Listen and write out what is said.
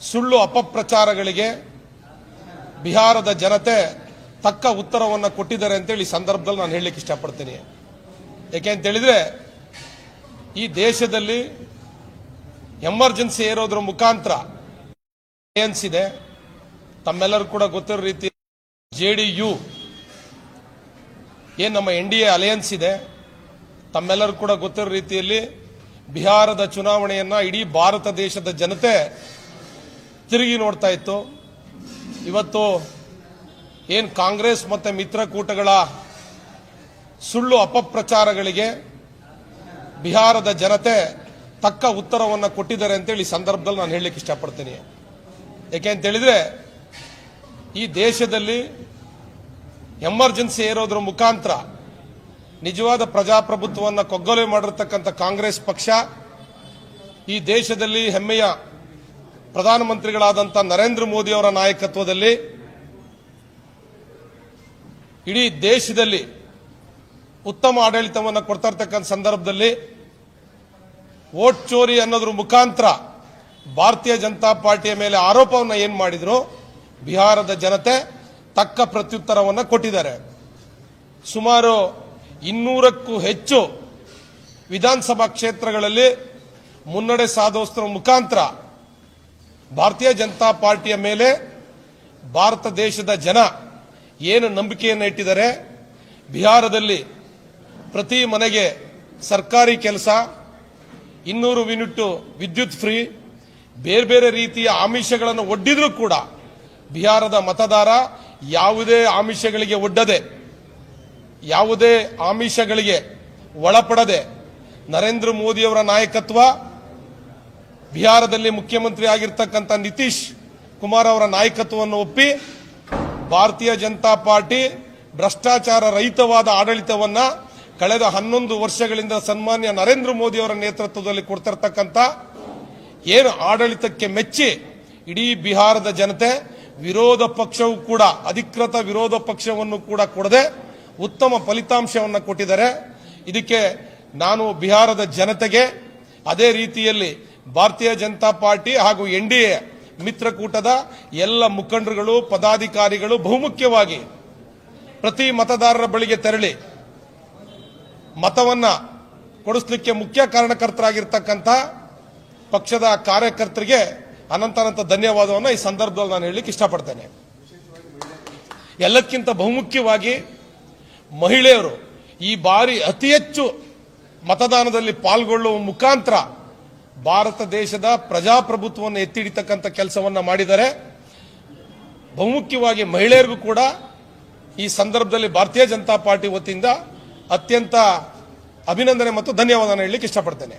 ಸುಳ್ಳು ಅಪಪ್ರಚಾರಗಳಿಗೆ ಬಿಹಾರದ ಜನತೆ ತಕ್ಕ ಉತ್ತರವನ್ನು ಕೊಟ್ಟಿದ್ದಾರೆ ಅಂತೇಳಿ ಈ ಸಂದರ್ಭದಲ್ಲಿ ನಾನು ಹೇಳಲಿಕ್ಕೆ ಇಷ್ಟಪಡ್ತೀನಿ. ಯಾಕೆ ಅಂತ ಹೇಳಿದ್ರೆ ಈ ದೇಶದಲ್ಲಿ ಎಮರ್ಜೆನ್ಸಿ ಏರೋದ್ರ ಮುಖಾಂತರ ಅಲಯನ್ಸ್ ಇದೆ, ತಮ್ಮೆಲ್ಲರೂ ಕೂಡ ಗೊತ್ತಿರೋ ರೀತಿ ಜೆ ಡಿ ಯು ಏನು ನಮ್ಮ ಎನ್ ಡಿ ಎ ಅಲಯನ್ಸ್ ಇದೆ, ತಮ್ಮೆಲ್ಲರೂ ಕೂಡ ಗೊತ್ತಿರೋ ರೀತಿಯಲ್ಲಿ ಬಿಹಾರದ ಚುನಾವಣೆಯನ್ನ ಇಡೀ ಭಾರತ ದೇಶದ ಜನತೆ ತಿರುಗಿ ನೋಡ್ತಾ ಇತ್ತು. ಇವತ್ತು ಏನು ಕಾಂಗ್ರೆಸ್ ಮತ್ತೆ ಮಿತ್ರಕೂಟಗಳ ಸುಳ್ಳು ಅಪಪ್ರಚಾರಗಳಿಗೆ ಬಿಹಾರದ ಜನತೆ ತಕ್ಕ ಉತ್ತರವನ್ನು ಕೊಟ್ಟಿದ್ದಾರೆ ಅಂತೇಳಿ ಈ ಸಂದರ್ಭದಲ್ಲಿ ನಾನು ಹೇಳಲಿಕ್ಕೆ ಇಷ್ಟಪಡ್ತೀನಿ. ಯಾಕೆ ಅಂತ ಹೇಳಿದ್ರೆ ಈ ದೇಶದಲ್ಲಿ ಎಮರ್ಜೆನ್ಸಿ ಏರೋದ್ರ ಮುಖಾಂತರ ನಿಜವಾದ ಪ್ರಜಾಪ್ರಭುತ್ವವನ್ನು ಕೊಗ್ಗೊಲೆ ಮಾಡಿರ್ತಕ್ಕಂಥ ಕಾಂಗ್ರೆಸ್ ಪಕ್ಷ ಈ ದೇಶದಲ್ಲಿ ಹೆಮ್ಮೆಯ ಪ್ರಧಾನಮಂತ್ರಿಗಳಾದಂಥ ನರೇಂದ್ರ ಮೋದಿ ಅವರ ನಾಯಕತ್ವದಲ್ಲಿ, ಇಡೀ ದೇಶದಲ್ಲಿ ಉತ್ತಮ ಆಡಳಿತವನ್ನು ಕೊಡ್ತಾ ಇರ್ತಕ್ಕಂಥ ಸಂದರ್ಭದಲ್ಲಿ ವೋಟ್ ಚೋರಿ ಅನ್ನೋದ್ರ ಮುಖಾಂತರ ಭಾರತೀಯ ಜನತಾ ಪಾರ್ಟಿಯ ಮೇಲೆ ಆರೋಪವನ್ನು ಏನು ಮಾಡಿದ್ರು? ಬಿಹಾರದ ಜನತೆ ತಕ್ಕ ಪ್ರತ್ಯುತ್ತರವನ್ನು ಕೊಟ್ಟಿದ್ದಾರೆ. ಸುಮಾರು ಇನ್ನೂರಕ್ಕೂ ಹೆಚ್ಚು ವಿಧಾನಸಭಾ ಕ್ಷೇತ್ರಗಳಲ್ಲಿ ಮುನ್ನಡೆ ಸಾಧಿಸುವ ಮುಖಾಂತರ ಭಾರತೀಯ ಜನತಾ ಪಾರ್ಟಿಯ ಮೇಲೆ ಭಾರತ ದೇಶದ ಜನ ಏನು ನಂಬಿಕೆಯನ್ನು ಇಟ್ಟಿದ್ದಾರೆ? ಬಿಹಾರದಲ್ಲಿ ಪ್ರತಿ ಮನೆಗೆ ಸರ್ಕಾರಿ ಕೆಲಸ, ಇನ್ನೂರು ಯೂನಿಟ್ ವಿದ್ಯುತ್ ಫ್ರೀ, ಬೇರೆ ಬೇರೆ ರೀತಿಯ ಆಮಿಷಗಳನ್ನು ಒಡ್ಡಿದ್ರೂ ಕೂಡ ಬಿಹಾರದ ಮತದಾರ ಯಾವುದೇ ಆಮಿಷಗಳಿಗೆ ಒಡ್ಡದೆ, ಯಾವುದೇ ಆಮಿಷಗಳಿಗೆ ಒಳಪಡದೆ ನರೇಂದ್ರ ಮೋದಿಯವರ ನಾಯಕತ್ವ ಬಿಹಾರದಲ್ಲಿ ಮುಖ್ಯಮಂತ್ರಿ ಆಗಿರ್ತಕ್ಕಂಥ ನಿತೀಶ್ ಕುಮಾರ್ ಅವರ ನಾಯಕತ್ವವನ್ನು ಒಪ್ಪಿ ಭಾರತೀಯ ಜನತಾ ಪಾರ್ಟಿ ಭ್ರಷ್ಟಾಚಾರ ರಹಿತವಾದ ಆಡಳಿತವನ್ನ ಕಳೆದ ಹನ್ನೊಂದು ವರ್ಷಗಳಿಂದ ಸನ್ಮಾನ್ಯ ನರೇಂದ್ರ ಮೋದಿ ಅವರ ನೇತೃತ್ವದಲ್ಲಿ ಕೊಡ್ತಿರ್ತಕ್ಕಂಥ ಏನು ಆಡಳಿತಕ್ಕೆ ಮೆಚ್ಚಿ ಇಡೀ ಬಿಹಾರದ ಜನತೆ ವಿರೋಧ ಪಕ್ಷವೂ ಕೂಡ, ಅಧಿಕೃತ ವಿರೋಧ ಪಕ್ಷವನ್ನು ಕೂಡ ಕೊಡದೆ ಉತ್ತಮ ಫಲಿತಾಂಶವನ್ನು ಕೊಟ್ಟಿದ್ದಾರೆ. ಇದಕ್ಕೆ ನಾನು ಬಿಹಾರದ ಜನತೆಗೆ ಅದೇ ರೀತಿಯಲ್ಲಿ ಭಾರತೀಯ ಜನತಾ ಪಾರ್ಟಿ ಹಾಗೂ ಎನ್ ಡಿ ಎ ಮಿತ್ರಕೂಟದ ಎಲ್ಲ ಮುಖಂಡರುಗಳು, ಪದಾಧಿಕಾರಿಗಳು ಬಹುಮುಖ್ಯವಾಗಿ ಪ್ರತಿ ಮತದಾರರ ಬಳಿಗೆ ತೆರಳಿ ಮತವನ್ನ ಕೊಡಿಸ್ಲಿಕ್ಕೆ ಮುಖ್ಯ ಕಾರಣಕರ್ತರಾಗಿರ್ತಕ್ಕಂಥ ಪಕ್ಷದ ಕಾರ್ಯಕರ್ತರಿಗೆ ಅನಂತಾನಂತ ಧನ್ಯವಾದವನ್ನು ಈ ಸಂದರ್ಭದಲ್ಲಿ ನಾನು ಹೇಳಲಿಕ್ಕೆ ಇಷ್ಟಪಡ್ತೇನೆ. ಎಲ್ಲಕ್ಕಿಂತ ಬಹುಮುಖ್ಯವಾಗಿ ಮಹಿಳೆಯರು ಈ ಬಾರಿ ಅತಿ ಹೆಚ್ಚು ಮತದಾನದಲ್ಲಿ ಪಾಲ್ಗೊಳ್ಳುವ ಮುಖಾಂತರ ಭಾರತ ದೇಶದ ಪ್ರಜಾಪ್ರಭುತ್ವವನ್ನು ಎತ್ತಿ ಕೆಲಸವನ್ನು ಮಾಡಿದರೆ, ಬಹುಮುಖ್ಯವಾಗಿ ಮಹಿಳೆಯರಿಗೂ ಕೂಡ ಈ ಸಂದರ್ಭದಲ್ಲಿ ಭಾರತೀಯ ಜನತಾ ಪಾರ್ಟಿ ವತಿಯಿಂದ ಅತ್ಯಂತ ಅಭಿನಂದನೆ ಮತ್ತು ಧನ್ಯವಾದ ಹೇಳಲಿಕ್ಕೆ ಇಷ್ಟಪಡ್ತೇನೆ.